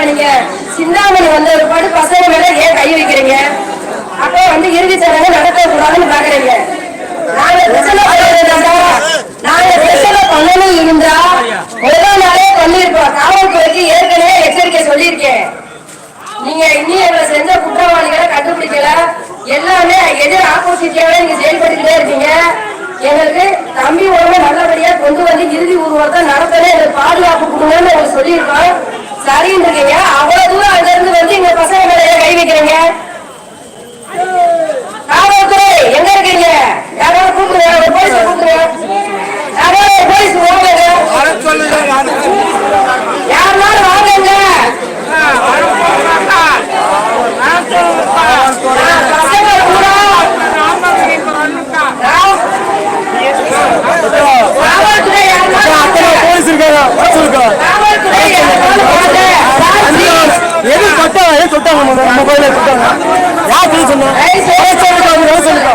அப்ப நீங்க சிந்தாமணி வந்த ஒரு பாடு பசங்க மேல ஏன் கை வைக்கிறீங்க? அப்ப வந்து இறுதி சடங்கு நடத்த கூடாதுன்னு பாக்குறீங்க. நாங்க பிரச்சனை நாங்க பிரச்சனை பண்ணணும் இருந்தா முதல் நாளே பண்ணிருப்போம் காவல்துறைக்கு ஏற்கனவே எச்சரிக்கை சொல்லியிருக்கேன். நீங்க இன்னும் எங்களை செஞ்ச குற்றவாளிகளை கண்டுபிடிக்கல. எல்லாமே எதிர் ஆப்போசிட்டாவே நீங்க செயல்பட்டுக்கிட்டே இருக்கீங்க. எங்களுக்கு தம்பி உடம்பு நல்லபடியா கொண்டு வந்து இறுதி ஊர்வலத்தை நடத்தல எங்களுக்கு பாதுகாப்பு கொடுங்கன்னு அவங்க சொல்லியிருக்கோம். சரின்னு அவ்வளவு தூரம் அங்க சொல்லிட்டாங்க நம்ம கோயில சொல்லிட்டாங்க யார் போய் சொன்னா சொல்லுங்க